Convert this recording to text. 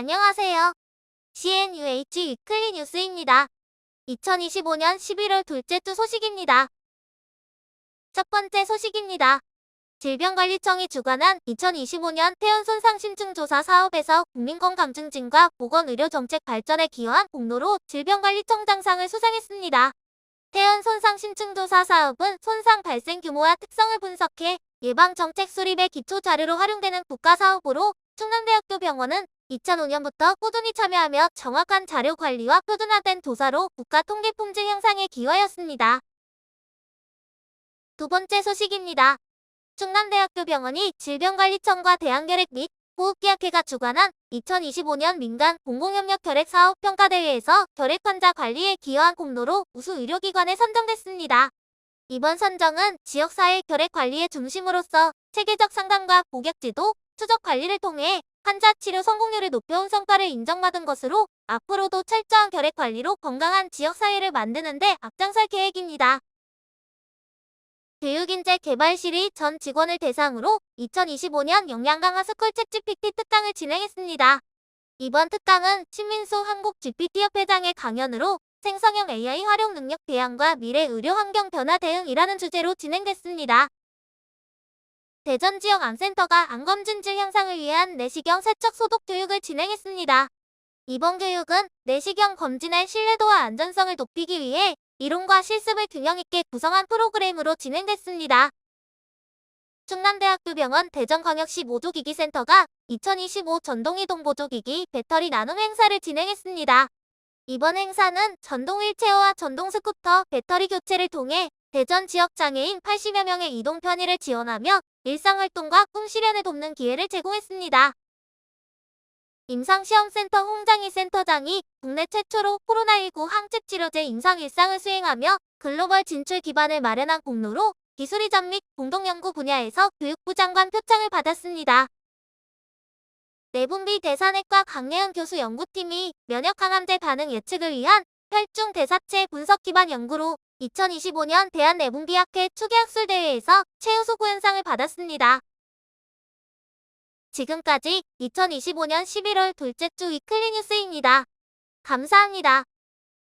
안녕하세요. CNUH 위클리 뉴스입니다. 2025년 11월 둘째 주 소식입니다. 첫 번째 소식입니다. 질병관리청이 주관한 2025년 태연 손상 심층 조사 사업에서 국민건강 증진과 보건의료 정책 발전에 기여한 공로로 질병관리청장상을 수상했습니다. 태연 손상 심층 조사 사업은 손상 발생 규모와 특성을 분석해 예방 정책 수립의 기초 자료로 활용되는 국가 사업으로 충남대학교 병원은 2005년부터 꾸준히 참여하며 정확한 자료 관리와 표준화된 조사로 국가 통계 품질 향상에 기여하였습니다. 두 번째 소식입니다. 충남대학교 병원이 질병관리청과 대한결핵 및 호흡기약회가 주관한 2025년 민간 공공협력 결핵 사업 평가대회에서 결핵 환자 관리에 기여한 공로로 우수 의료기관에 선정됐습니다. 이번 선정은 지역사회 결핵 관리의 중심으로서 체계적 상담과 고객 지도, 추적 관리를 통해 환자 치료 성공률을 높여온 성과를 인정받은 것으로 앞으로도 철저한 결핵 관리로 건강한 지역사회를 만드는 데 앞장설 계획입니다. 교육인재 개발실이 전 직원을 대상으로 2025년 역량 강화 스쿨 챗 GPT 특강을 진행했습니다. 이번 특강은 신민수 한국 GPT협회장의 강연으로 생성형 AI 활용 능력 대항과 미래 의료 환경 변화 대응이라는 주제로 진행됐습니다. 대전 지역 암센터가 암검진질 향상을 위한 내시경 세척 소독 교육을 진행했습니다. 이번 교육은 내시경 검진의 신뢰도와 안전성을 높이기 위해 이론과 실습을 균형 있게 구성한 프로그램으로 진행됐습니다. 충남대학교 병원 대전광역시 모조기기센터가 2025 전동이동 보조기기 배터리 나눔 행사를 진행했습니다. 이번 행사는 전동 휠체어와 전동 스쿠터 배터리 교체를 통해 대전 지역 장애인 80여 명의 이동 편의를 지원하며 일상활동과 꿈 실현을 돕는 기회를 제공했습니다. 임상시험센터 홍장희 센터장이 국내 최초로 코로나19 항체 치료제 임상 일상을 수행하며 글로벌 진출 기반을 마련한 공로로 기술 이전 및 공동연구 분야에서 교육부 장관 표창을 받았습니다. 내분비 대사내과 강예은 교수 연구팀이 면역 항암제 반응 예측을 위한 혈중 대사체 분석 기반 연구로 2025년 대한내분비학회 추계학술 대회에서 최우수 고현상을 받았습니다. 지금까지 2025년 11월 둘째 주 위클리 뉴스입니다. 감사합니다.